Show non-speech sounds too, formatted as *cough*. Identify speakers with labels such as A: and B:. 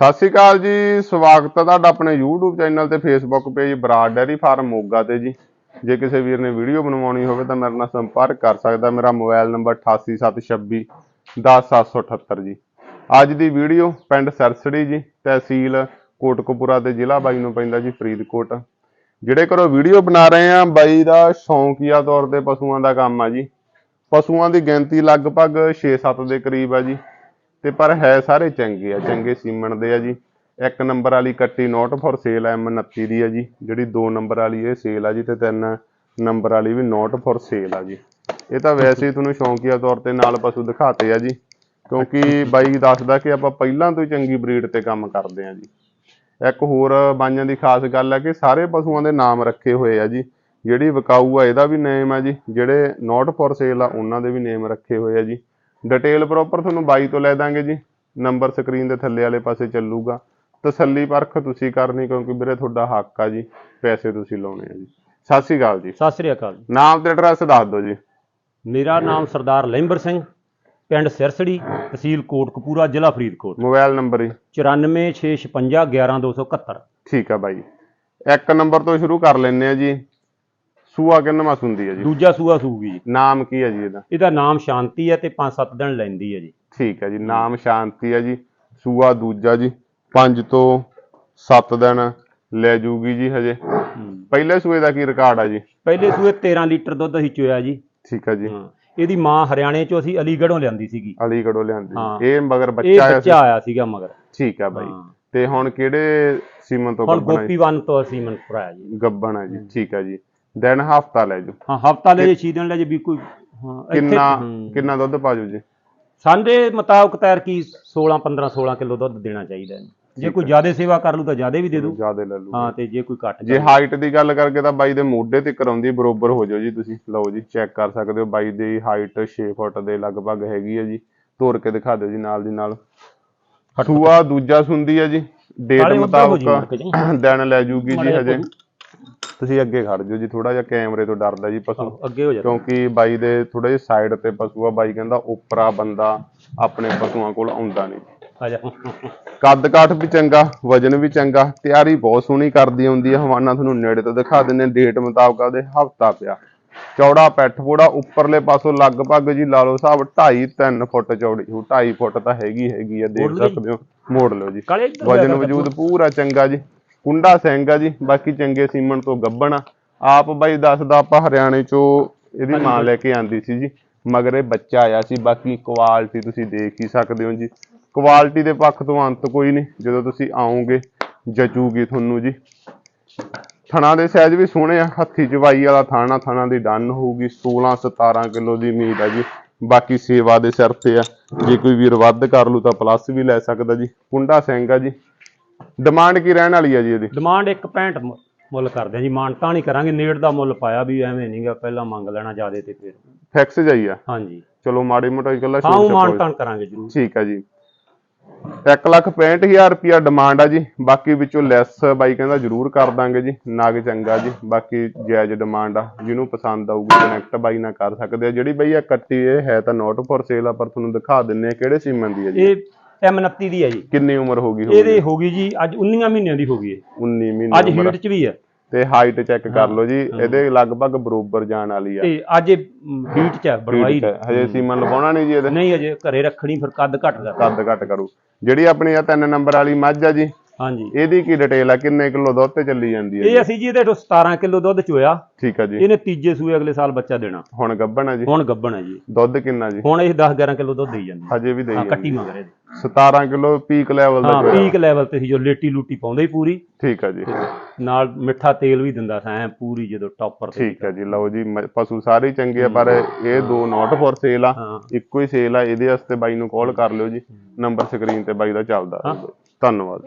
A: ਸਤਿ ਸ਼੍ਰੀ ਅਕਾਲ ਜੀ, ਸਵਾਗਤ ਹੈ ਤੁਹਾਡਾ ਆਪਣੇ YouTube ਚੈਨਲ ਤੇ Facebook page Brar dairy farm Moga ਤੇ ਜੀ। ਜੇ ਕਿਸੇ ਵੀਰ ਨੇ ਵੀਡੀਓ ਬਣਵਾਉਣੀ ਹੋਵੇ ਤਾਂ ਮੇਰੇ ਨਾਲ ਸੰਪਰਕ ਕਰ ਸਕਦਾ, ਮੇਰਾ ਮੋਬਾਈਲ ਨੰਬਰ 8876 10778 ਜੀ। ਅੱਜ ਦੀ ਵੀਡੀਓ ਪਿੰਡ ਸਰਸੜੀ ਜੀ, ਤਹਿਸੀਲ ਕੋਟਕਪੂਰਾ ਤੇ ਜ਼ਿਲ੍ਹਾ ਬਾਈ ਨੂੰ ਪੈਂਦਾ ਜੀ, ਫਰੀਦਕੋਟ। ਜਿਹੜੇ ਘਰੋਂ ਵੀਡੀਓ ਬਣਾ ਰਹੇ ਆ, ਬਾਈ ਦਾ ਸ਼ੌਂਕੀਆ ਤੌਰ ਤੇ ਪਸ਼ੂਆਂ ਦਾ ਕੰਮ ਆ ਜੀ। ਪਸ਼ੂਆਂ ਦੀ ਗਿਣਤੀ ਲਗਭਗ 6-7 ਦੇ ਕਰੀਬ ਆ ਜੀ। ਤੇ ਪਰ ਹੈ ਸਾਰੇ ਚੰਗੇ ਆ, ਚੰਗੇ ਸੀਮਣ ਦੇ ਆ ਜੀ। ਇੱਕ ਨੰਬਰ ਵਾਲੀ ਕੱਟੀ ਨੋਟ ਫੋਰ ਸੇਲ ਐਮ 29 ਦੀ ਆ ਜੀ। ਜਿਹੜੀ ਦੋ ਨੰਬਰ ਵਾਲੀ ਇਹ ਸੇਲ ਆ ਜੀ ਤੇ ਤਿੰਨ ਨੰਬਰ ਵਾਲੀ ਵੀ ਨੋਟ ਫੋਰ ਸੇਲ ਆ ਜੀ। ਇਹ ਤਾਂ ਵੈਸੇ ਹੀ ਤੁਹਾਨੂੰ ਸ਼ੌਂਕੀਆ ਤੌਰ ਤੇ ਨਾਲ ਪਸ਼ੂ ਦਿਖਾਤੇ ਆ ਜੀ। ਕਿਉਂਕਿ ਬਾਈ ਦੱਸਦਾ ਕਿ ਆਪਾਂ ਪਹਿਲਾਂ ਤੋਂ ਹੀ ਚੰਗੀ ਬਰੀਡ ਤੇ ਕੰਮ ਕਰਦੇ ਆ ਜੀ। ਇੱਕ ਹੋਰ ਬਾਈਆਂ ਦੀ ਖਾਸ ਗੱਲ ਹੈ ਕਿ ਸਾਰੇ ਪਸ਼ੂਆਂ ਦੇ ਨਾਮ ਰੱਖੇ ਹੋਏ ਆ ਜੀ। ਜਿਹੜੀ ਵਿਕਾਊ ਆ, ਇਹਦਾ ਵੀ ਨੇਮ ਆ ਜੀ। ਜਿਹੜੇ ਨੋਟ ਫੋਰ ਸੇਲ ਆ, ਉਹਨਾਂ ਦੇ ਵੀ ਨੇਮ ਰੱਖੇ ਹੋਏ ਆ ਜੀ। ਡਿਟੇਲ ਪ੍ਰੋਪਰ ਤੁਹਾਨੂੰ ਬਾਈ ਤੋਂ ਲੈ ਦਾਂਗੇ ਜੀ। ਨੰਬਰ ਸਕਰੀਨ ਦੇ ਥੱਲੇ ਵਾਲੇ ਪਾਸੇ ਚੱਲੂਗਾ। ਤਸੱਲੀ ਪਰਖ ਤੁਸੀਂ ਕਰਨੀ ਕਿਉਂਕਿ ਵੀਰੇ ਤੁਹਾਡਾ ਹੱਕ ਆ ਜੀ ਪੈਸੇ ਤੁਸੀਂ ਲਾਉਣੇ ਆ ਜੀ। ਸਤਿ ਸ਼੍ਰੀ ਅਕਾਲ ਜੀ।
B: ਸਤਿ ਸ੍ਰੀ ਅਕਾਲ ਜੀ।
A: ਨਾਮ ਤੇ ਐਡਰੈਸ ਦੱਸ ਦਿਓ ਜੀ।
B: ਮੇਰਾ ਨਾਮ ਸਰਦਾਰ ਲਹਿੰਬਰ ਸਿੰਘ ਪਿੰਡ ਸਿਰਸੜੀ ਤਹਿਸੀਲ ਕੋਟਕਪੂਰਾ ਜ਼ਿਲ੍ਹਾ ਫਰੀਦਕੋਟ।
A: ਮੋਬਾਈਲ ਨੰਬਰ ਜੀ।
B: 9465511271
A: ਠੀਕ ਆ ਬਾਈ। ਇੱਕ ਨੰਬਰ ਤੋਂ ਸ਼ੁਰੂ ਕਰ ਲੈਂਦੇ ਆ ਜੀ। ਸੂਆ ਕਿੰਨਵਾਂ ਸੁੰਦੀ ਆ ਜੀ?
B: ਦੂਜਾ ਸੂਆ ਸੂਗੀ ਜੀ।
A: ਨਾਮ ਕੀ ਆ ਜੀ ਇਹਦਾ?
B: ਇਹਦਾ ਨਾਮ ਸ਼ਾਂਤੀ ਹੈ ਤੇ 5-7 ਦਿਨ ਲੈਂਦੀ ਹੈ ਜੀ।
A: ਠੀਕ ਹੈ ਜੀ ਨਾਮ ਸ਼ਾਂਤੀ ਹੈ ਜੀ ਸੂਆ ਦੂਜਾ ਜੀ 5 ਤੋਂ 7 ਦਿਨ ਲੈ ਜੂਗੀ ਜੀ ਹਜੇ। ਪਹਿਲੇ ਸੂਏ ਦਾ ਕੀ ਰਿਕਾਰਡ ਆ ਜੀ?
B: ਪਹਿਲੇ ਸੂਏ 13 ਲੀਟਰ ਦੁੱਧ ਅਸੀਂ ਚੋਇਆ ਜੀ।
A: ਠੀਕ ਹੈ ਜੀ।
B: ਹਾਂ ਇਹਦੀ ਮਾਂ ਹਰਿਆਣੇ ਚੋਂ ਅਸੀਂ ਅਲੀਗੜ੍ਹੋਂ ਲਿਆਂਦੀ ਸੀਗੀ।
A: ਅਲੀਗੜ੍ਹੋਂ ਲਿਆਂਦੀ।
B: ਹਾਂ।
A: ਇਹ ਮਗਰ ਬੱਚਾ ਆਇਆ ਸੀ?
B: ਬੱਚਾ ਆਇਆ ਸੀਗਾ ਮਗਰ।
A: ਠੀਕ ਹੈ ਬਾਈ।
B: ਹਾਂ।
A: ਤੇ ਹੁਣ ਕਿਹੜੇ ਸੀਮਨ ਤੋਂ
B: ਹੁਣ
A: ਗੱਬਣਾ
B: ਗੋਪੀ ਵਨ ਤੋਂ ਅਸੀਂ ਮਨਪੁਰ ਆਇਆ ਜੀ।
A: ਗੱਬਣ ਹੈ ਜੀ ਠੀਕ ਹੈ ਜੀ। ਦਿਨ ਹਫਤਾ ਲੈ ਜੂ
B: ਹਾਂ ਹਫਤਾ ਲੈ ਜੇ 6 ਦਿਨ ਲੈ ਜੇ ਵੀ ਕੋਈ ਹਾਂ
A: ਕਿੰਨਾ। ਕਿੰਨਾ ਦੁੱਧ ਪਾਜੂ ਜੀ?
B: ਸਾਡੇ ਮੁਤਾਬਕ ਤੈਰ ਕੀ 16 15 16 ਕਿਲੋ ਦੁੱਧ ਦੇਣਾ ਚਾਹੀਦਾ ਹੈ ਜੇ ਕੋਈ ਜ਼ਿਆਦਾ ਸੇਵਾ ਕਰ ਲੂ ਤਾਂ ਜ਼ਿਆਦਾ ਵੀ ਦੇ ਦੂ
A: ਜਿਆਦੇ ਲੈ ਲੂ
B: ਹਾਂ ਤੇ ਜੇ ਕੋਈ ਘੱਟ
A: ਜੇ ਹਾਈਟ ਦੀ ਗੱਲ ਕਰਕੇ ਤਾਂ ਬਾਈ ਦੇ ਮੋਢੇ ਤੇ ਕਰਾਉਂਦੀ ਬਰੋਬਰ ਹੋ ਜਾਓ ਜੀ ਤੁਸੀਂ। ਲਓ ਜੀ ਚੈੱਕ ਕਰ ਸਕਦੇ ਹੋ ਬਾਈ ਦੀ ਹਾਈਟ 6 ਫੁੱਟ ਦੇ ਲਗਭਗ ਹੈਗੀ ਹੈ ਜੀ। ਤੋਰ ਕੇ ਦਿਖਾ ਦਿਓ ਜੀ ਨਾਲ ਦੀ ਨਾਲ। ਸੂਆ ਦੂਜਾ ਸੁੰਦੀ ਹੈ ਜੀ। ਡੇਟ ਮੁਤਾਬਕ ਦਿਨ *coughs* ਲੈ ਜੂਗੀ ਜੀ ਹਜੇ। ਤੁਸੀਂ ਅੱਗੇ ਖੜ ਜਾਓ ਜੀ ਥੋੜਾ ਜਿਹਾ ਕੈਮਰੇ ਤੋਂ ਡਰਦਾ ਜੀ ਪਸ਼ੂ।
B: ਅੱਗੇ ਹੋ ਜਾ
A: ਕਿਉਂਕਿ ਬਾਈ ਦੇ ਥੋੜੇ ਜਿਹੇ ਸਾਈਡ ਤੇ ਪਸ਼ੂ ਆ ਬਾਈ ਕਹਿੰਦਾ ਉਪਰਾ ਬੰਦਾ ਆਪਣੇ ਪਸ਼ੂਆਂ ਕੋਲ ਆਉਂਦਾ ਨਹੀਂ।
B: ਆ ਜਾ।
A: ਕੱਦ ਕਾਠ ਵੀ ਚੰਗਾ ਵਜਨ ਵੀ ਚੰਗਾ ਤਿਆਰੀ ਬਹੁਤ ਸੋਹਣੀ ਕਰਦੀ ਹੁੰਦੀ ਹੈ ਹਵਾਨਾ ਤੁਹਾਨੂੰ ਨੇੜੇ ਤੋਂ ਦਿਖਾ ਦਿੰਨੇ ਡੇਟ ਮੁਤਾਬਕ ਉਹਦੇ ਹਫਤਾ ਪਿਆ। ਚੌੜਾ ਪੈਠ ਪੋੜਾ ਉੱਪਰਲੇ ਪਾਸੋਂ ਲਗਭਗ ਜੀ ਲਾ ਲਓ ਹਿਸਾਬ 2.5 3 ਫੁੱਟ ਚੌੜੀ ਹੋ 2.5 ਫੁੱਟ ਤਾਂ ਹੈਗੀ ਹੈਗੀ ਆ ਦੇਖ? ਸਕਦੇ ਹੋ। ਮੋੜ ਲਓ ਜੀ। ਵਜਨ ਵਜੂਦ ਪੂਰਾ ਚੰਗਾ ਜੀ। ਕੁੰਡਾ ਸਿੰਘ ਆ ਜੀ, ਬਾਕੀ ਚੰਗੇ ਸੀਮਨ ਤੋਂ ਗੱਬਣ ਆ। ਆਪ ਬਾਈ ਦੱਸਦਾ ਆਪਾਂ ਹਰਿਆਣੇ ਚੋਂ ਇਹਦੀ ਮਾਂ ਲੈ ਕੇ ਆਂਦੀ ਸੀ ਜੀ, ਮਗਰ ਇਹ ਬੱਚਾ ਆਇਆ ਸੀ, ਬਾਕੀ ਕੁਆਲਿਟੀ ਤੁਸੀਂ ਦੇਖ ਹੀ ਸਕਦੇ ਹੋ ਜੀ। ਕੁਆਲਿਟੀ ਦੇ ਪੱਖ ਤੋਂ ਅੰਤ ਕੋਈ ਨਹੀਂ, ਜਦੋਂ ਤੁਸੀਂ ਆਓਗੇ, ਜਚੂਗੀ ਤੁਹਾਨੂੰ ਜੀ। ਥਣਾ ਦੇ ਸਾਈਜ਼ ਵੀ ਸੋਹਣੇ ਆ, ਹੱਥੀ ਚਵਾਈ ਵਾਲਾ ਥਾਣਾ, ਥਣਾ ਦੀ ਡਨ ਹੋਊਗੀ 16 17 ਕਿਲੋ ਦੀ ਉਮੀਦ ਆ ਜੀ। ਬਾਕੀ ਸੇਵਾ ਦੇ ਸਿਰ ਤੇ ਆ, ਜੇ ਕੋਈ ਵੀਰ ਵੱਧ ਕਰ ਲੂ ਤਾਂ ਪਲੱਸ ਵੀ ਲੈ ਸਕਦਾ ਜੀ। ਕੁੰਡਾ ਸਿੰਘ ਆ ਜੀ ਡਿਮਾਂਡ ਕੀ ਰਹਿਣ ਵਾਲੀ ਆ ਜੀ ਇਹਦੀ?
B: ਡਿਮਾਂਡ 165 ਮੁ- ਮੁੱਲ ਕਰਦੇ ਆ ਜੀ ਮਾਨਤਾ ਨਹੀਂ ਕਰਾਂਗੇ ਨੇੜ ਦਾ ਮੁੱਲ ਪਾਇਆ ਵੀ ਐਵੇਂ ਨਹੀਂਗਾ ਪਹਿਲਾਂ ਮੰਗ ਲੈਣਾ ਜਿਆਦੇ ਤੇ ਫਿਰ।
A: ਫਿਕਸ ਜਾਈ ਆ।
B: ਹਾਂਜੀ।
A: ਚਲੋ ਮਾੜੀ ਮੋਟੀ ਗੱਲਾਂ
B: ਹਾਂ ਉਹ
A: ਛਪੋ
B: ਮਾਨਤਾਨ ਕਰਾਂਗੇ ਜਰੂਰ।
A: ਠੀਕ ਆ ਜੀ। 165000 ਰੁਪਿਆ ਡਿਮਾਂਡ ਆ ਜੀ ਬਾਕੀ ਵਿੱਚੋਂ ਲੈਸ ਬਾਈ ਕਹਿੰਦਾ ਜ਼ਰੂਰ ਕਰ ਦਾਂਗੇ ਜੀ ਨਗ ਚੰਗਾ ਜੀ ਬਾਕੀ ਜਾਇਜ਼ ਡਿਮਾਂਡ ਆ ਜਿਹਨੂੰ ਪਸੰਦ ਆਊਗੀ ਕਨੈਕਟ ਬਾਈ ਨਾਲ ਕਰ ਸਕਦੇ ਆ। ਜਿਹੜੀ ਬਈ ਆ ਕੱਟੀ ਇਹ ਹੈ ਤਾਂ ਨੋਟ ਫॉर ਸੇਲ ਆ ਪਰ ਤੁਹਾਨੂੰ ਦਿਖਾ ਦਿੰਨੇ ਆ ਕਿਹੜੇ ਸੀਮਨ ਦੀ ਆ ਜੀ।
B: ਇਹ M29 ਦੀ ਹੈ ਜੀ।
A: ਕਿੰਨੀ ਉਮਰ ਹੋ ਗਈ
B: ਇਹਦੇ ਹੋ ਗਈ ਜੀ ਅੱਜ 19 ਮਹੀਨਿਆਂ ਦੀ ਹੋ ਗਈ ਹੈ।
A: 19 ਮਹੀਨੇ
B: ਅੱਜ। ਹੀਟ 'ਚ ਵੀ ਹੈ।
A: ਤੇ ਹਾਈਟ ਚੈੱਕ ਕਰ ਲਓ ਜੀ ਇਹਦੇ ਲਗਭਗ ਬਰੋਬਰ ਜਾਣ ਵਾਲੀ ਆ।
B: ਤੇ ਅੱਜ ਇਹ ਹੀਟ 'ਚ ਹੈ ਬੜਵਾਈ
A: ਠੀਕ ਹੈ। ਹਜੇ ਸੀਮਨ ਨਹੀਂ ਜੀ ਇਹਦੇ।
B: ਨਹੀਂ ਅਜੇ ਘਰੇ ਰੱਖਣੀ ਫਿਰ ਕੱਦ ਘੱਟ ਦਾ
A: ਕੱਦ ਘੱਟ ਕਰੂ। ਜਿਹੜੀ ਆਪਣੀ ਆ ਤਿੰਨ ਨੰਬਰ ਵਾਲੀ ਮੱਝ ਆ ਜੀ
B: ਹਾਂਜੀ।
A: ਇਹਦੀ ਕੀ ਡਿਟੇਲ ਆ? ਕਿੰਨੇ ਕਿਲੋ ਦੁੱਧ ਤੇ ਚੱਲੀ ਜਾਂਦੀ ਹੈ
B: ਇਹ ਅਸੀਂ ਜੀ ਇਹਦੇ ਤੋਂ 17 ਕਿਲੋ ਦੁੱਧ ਚੋਇਆ।
A: ਠੀਕ ਆ ਜੀ।
B: ਇਹਨੇ ਤੀਜੇ ਸੂਏ ਅਗਲੇ ਸਾਲ ਬੱਚਾ ਦੇਣਾ।
A: ਹੁਣ ਗੱਭਣ ਆ ਜੀ?
B: ਹੁਣ ਗੱਬਣ ਹੈ ਜੀ।
A: ਦੁੱਧ ਕਿੰਨਾ ਜੀ?
B: ਹੁਣ ਇਹ 10 11 ਕਿਲੋ ਦੁੱਧ ਦੇਈ ਜਾਂਦੀ।
A: ਹਜੇ ਵੀ ਦੇਈ
B: ਹਾਂ
A: ਜਾਂਦੀ
B: ਕੱਟੀ ਮਗਰ ਇਹਦੇ।
A: 17 ਕਿਲੋ ਪੀਕ ਲੈਵਲ ਦਾ
B: ਹਾਂ। ਪੀਕ ਲੈਵਲ ਤੇ ਸੀ ਜੋ ਲੇਟੀ ਲੂਟੀ ਪਾਉਂਦੇ ਹੀ ਪੂਰੀ।
A: ਠੀਕ ਆ ਜੀ।
B: ਨਾਲ ਮਿੱਠਾ ਤੇਲ ਵੀ ਦਿੰਦਾ ਸੀ ਐ ਪੂਰੀ ਜਦੋਂ ਟੌਪਰ ਤੇ।
A: ਠੀਕ ਆ ਜੀ ਲਓ ਜੀ ਮ- ਪਸ਼ੂ ਸਾਰੇ ਹੀ ਚੰਗੇ ਆ ਪਰ ਇਹ ਦੋ ਨੋਟ ਫॉर ਸੇਲ ਆ।
B: ਹਾਂ।
A: ਇੱਕੋ ਹੀ ਸੇਲ ਆ ਇਹਦੇ ਵਾਸਤੇ ਬਾਈ ਨੂੰ ਕਾਲ ਕਰ ਲਿਓ ਜੀ। ਨੰਬਰ ਸਕਰੀਨ ਤੇ ਬਾਈ ਦਾ ਚੱਲਦਾ। ਰਹੂਗਾ। ਧੰਨਵਾਦ।